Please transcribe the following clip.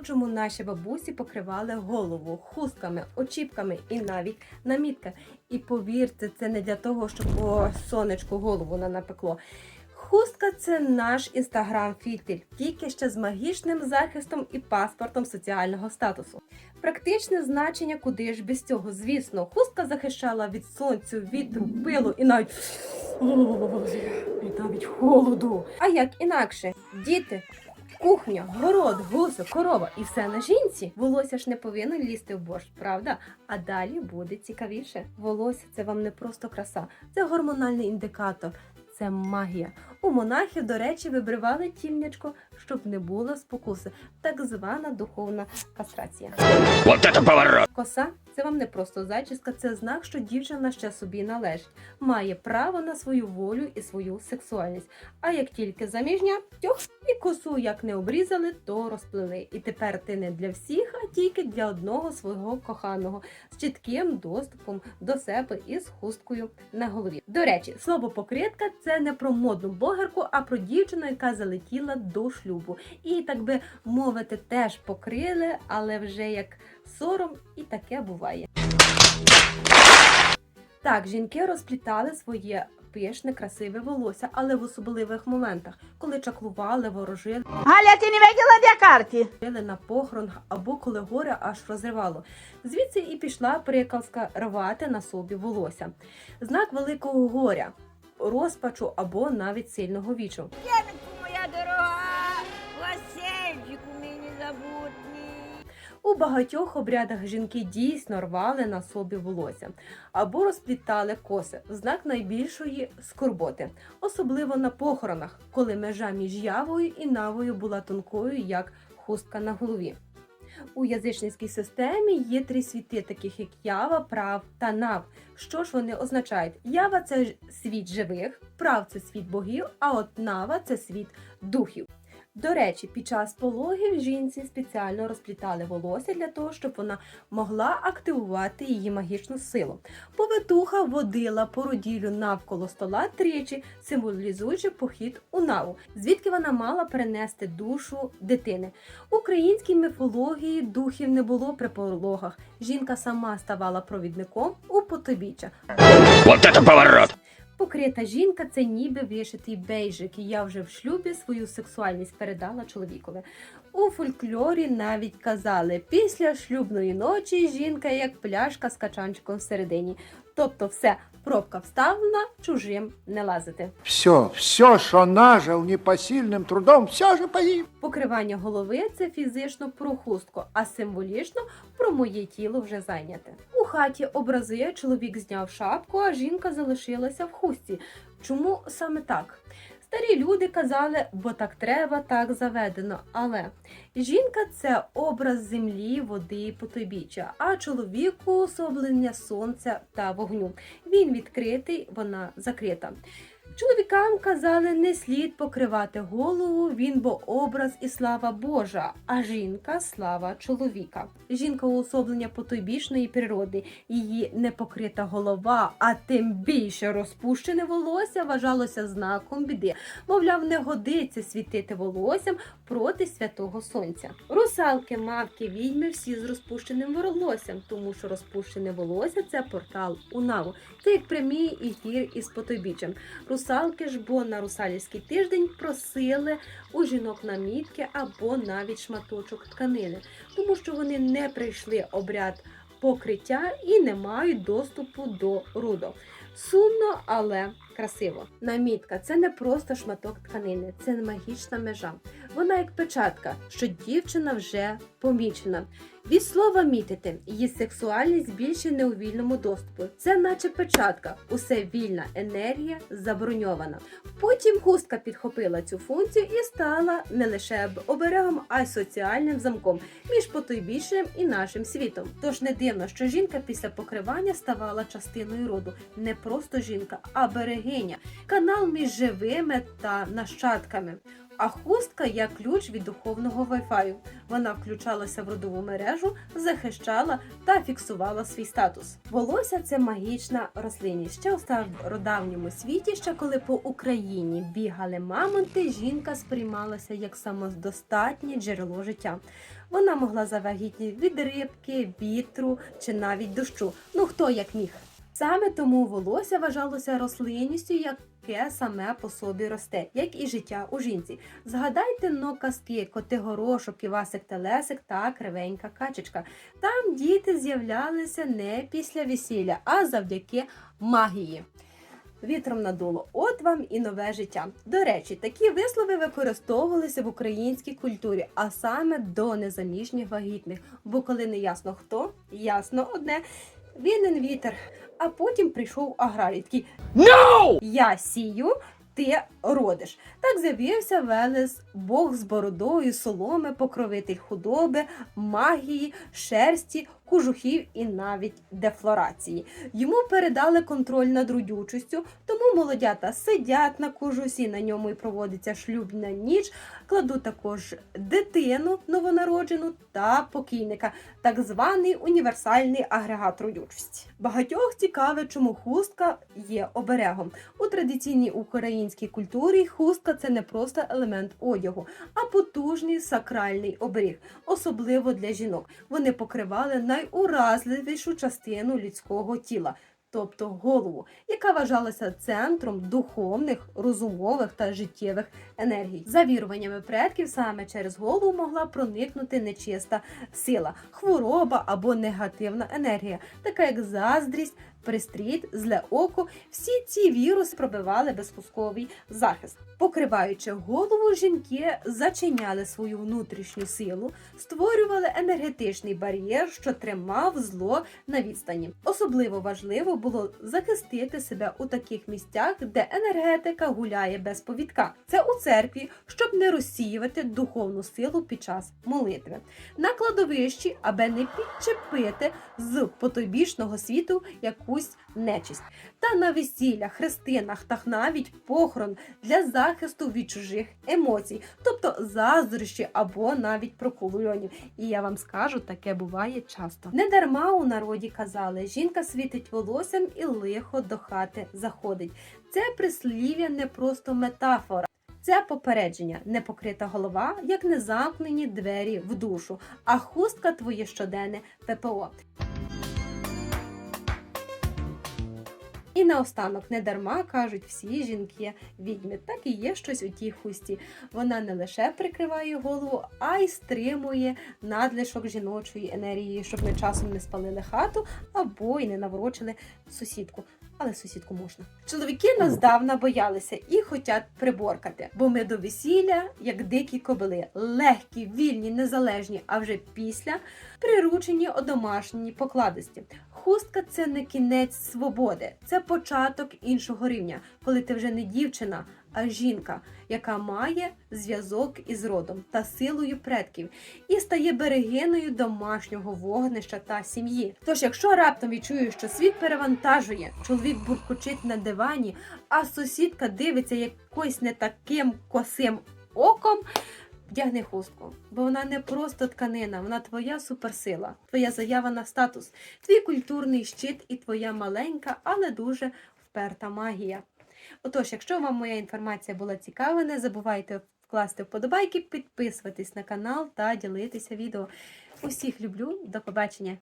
Чому наші бабусі покривали голову хустками, очіпками і навіть намітка. І повірте, це не для того, щоб по сонечку голову не напекло. Хустка це наш інстаграм-фільтр, тільки ще з магічним захистом і паспортом соціального статусу. Практичне значення куди ж без цього. Звісно, хустка захищала від сонцю, вітру, пилу і навіть і навіть холоду. А як інакше, діти. Кухня, город, гусок, корова і все на жінці. Волосся ж не повинно лізти в борщ, правда? А далі буде цікавіше. Волосся це вам не просто краса, це гормональний індикатор, це магія. У монахів, до речі, вибривали тільнячко, щоб не було спокуси, так звана духовна кастрація. Вот это поворот! Коса це вам не просто зачіска, це знак, що дівчина ще собі належить, має право на свою волю і свою сексуальність. А як тільки заміжня, тьох і косу як не обрізали, то розплели. І тепер ти не для всіх, а тільки для одного свого коханого з чітким доступом до себе і з хусткою на голові. До речі, слово покритка це не про модну блогерку, а про дівчину, яка залетіла до шлюбу. І так би мовити, теж покрили, але вже як сором, і таке буває. Так, жінки розплітали своє пишне, красиве волосся, але в особливих моментах, коли чаклували, ворожили Галя, ти не видела де карті? жили на похорон або коли горе аж розривало. Звідси і пішла приказка рвати на собі волосся. Знак великого горя, розпачу або навіть сильного вічу. У багатьох обрядах жінки дійсно рвали на собі волосся або розплітали коси в знак найбільшої скорботи, особливо на похоронах, коли межа між явою і навою була тонкою, як хустка на голові. У язичницькій системі є три світи, таких як ява, прав та нав. Що ж вони означають? Ява це світ живих, прав це світ богів, а от нава це світ духів. До речі, під час пологів жінці спеціально розплітали волосся для того, щоб вона могла активувати її магічну силу. Повитуха водила породілю навколо стола тричі, символізуючи похід у наву, звідки вона мала перенести душу дитини. У українській міфології духів не було при пологах. Жінка сама ставала провідником у потобіччя. Вот это поворот! Покрита жінка це ніби вишитий бейжик, і я вже в шлюбі свою сексуальність передала чоловікові. У фольклорі навіть казали, після шлюбної ночі жінка як пляшка з качанчиком всередині. Тобто все, пробка вставлена, чужим не лазити. Все, все, що нажив непосильним трудом, все же погиб. Покривання голови це фізично про хустку, а символічно моє тіло вже зайняте. У хаті образи чоловік зняв шапку, а жінка залишилася в хустці. Чому саме так? Старі люди казали, бо так треба, так заведено. Але жінка це образ землі, води потойбіччя, а чоловік уособлення сонця та вогню. Він відкритий, вона закрита. Чоловікам казали, не слід покривати голову, він бо образ і слава Божа, а жінка слава чоловіка. Жінка уособлення потойбічної природи, її непокрита голова, а тим більше розпущене волосся вважалося знаком біди. Мовляв, не годиться світити волоссям проти святого сонця. Русалки, мавки, відьми всі з розпущеним волоссям, тому що розпущене волосся це портал у наву. Це як прямий ефір із потойбіччям. Русалки ж бо на русалівський тиждень просили у жінок намітки або навіть шматочок тканини, тому що вони не прийшли обряд покриття і не мають доступу до рудок. Сумно, але красиво. Намітка це не просто шматок тканини, це магічна межа. Вона як печатка, що дівчина вже помічена. Від слова мітити її сексуальність більше не у вільному доступу. Це наче печатка, усе вільна енергія заброньована. Потім хустка підхопила цю функцію і стала не лише оберегом, а й соціальним замком між потойбічним і нашим світом. Тож не дивно, що жінка після покривання ставала частиною роду, не просто жінка, а берегиня, канал між живими та нащадками. А хустка як ключ від духовного Wi-Fi. Вона включалася в родову мережу, захищала та фіксувала свій статус. Волосся це магічна рослинність. Ще у стародавньому світі, ще коли по Україні бігали мамонти, жінка сприймалася як самодостатнє джерело життя. Вона могла завагітніти від рибки, вітру чи навіть дощу. Ну хто як міг. Саме тому волосся вважалося рослинністю, яке саме по собі росте, як і життя у жінці. Згадайте но казки, Котигорошок, Івасик Телесик та Кривенька Качечка. Там діти з'являлися не після весілля, а завдяки магії. Вітром надуло, от вам і нове життя. До речі, такі вислови використовувалися в українській культурі, а саме до незаміжніх вагітних. Бо коли не ясно хто, ясно одне. Вінен вітер. А потім прийшов аграрій такий No! Я сію, ти родиш. Так з'явився Велес, Бог з бородою, соломи, покровитель худоби, магії, шерсті, кожухів і навіть дефлорації. Йому передали контроль над родючістю, тому молодята сидять на кожусі, на ньому і проводиться шлюбна ніч. Кладуть також дитину новонароджену та покійника, так званий універсальний агрегат родючості. Багатьох цікавить, чому хустка є оберегом. У традиційній українській культурі хустка це не просто елемент одягу, а потужний сакральний оберіг, особливо для жінок. Вони покривали найуразливішу частину людського тіла. Тобто голову, яка вважалася центром духовних, розумових та життєвих енергій. За віруваннями предків, саме через голову могла проникнути нечиста сила, хвороба або негативна енергія, така як заздрість, пристріт, зле око. Всі ці віруси пробивали безпусковий захист. Покриваючи голову, жінки зачиняли свою внутрішню силу, створювали енергетичний бар'єр, що тримав зло на відстані. Особливо важливо було захистити себе у таких місцях, де енергетика гуляє без повідка. Це у церкві, щоб не розсіювати духовну силу під час молитви. На кладовищі, аби не підчепити з потойбічного світу якусь нечисть. Та на весіллях, хрестинах та навіть похорон для захисту від чужих емоцій, тобто заздрощі або навіть прокульонів. І я вам скажу, таке буває часто. Недарма у народі казали, жінка світить волоссям і лихо до хати заходить. Це прислів'я не просто метафора. Це попередження, непокрита голова, як незамкнені двері в душу, а хустка твоє щоденне ППО. І наостанок не дарма кажуть всі жінки відьми. Так і є щось у тій хусті. Вона не лише прикриває голову, а й стримує надлишок жіночої енергії, щоб ми часом не спалили хату або й не наворочили сусідку. Але сусідку можна. Чоловіки нас здавна боялися і хотять приборкати, бо ми до весілля, як дикі кобили, легкі, вільні, незалежні, а вже після приручені одомашні покладості. Хустка це не кінець свободи, це початок іншого рівня, коли ти вже не дівчина, жінка, яка має зв'язок із родом та силою предків і стає берегиною домашнього вогнища та сім'ї. Тож, якщо раптом відчуєш, що світ перевантажує, чоловік буркочить на дивані, а сусідка дивиться якось не таким косим оком. Вдягни хустку, бо вона не просто тканина, вона твоя суперсила, твоя заява на статус, твій культурний щит і твоя маленька, але дуже вперта магія. Отож, якщо вам моя інформація була цікава, не забувайте вкласти вподобайки, підписуватись на канал та ділитися відео. Усіх люблю, до побачення!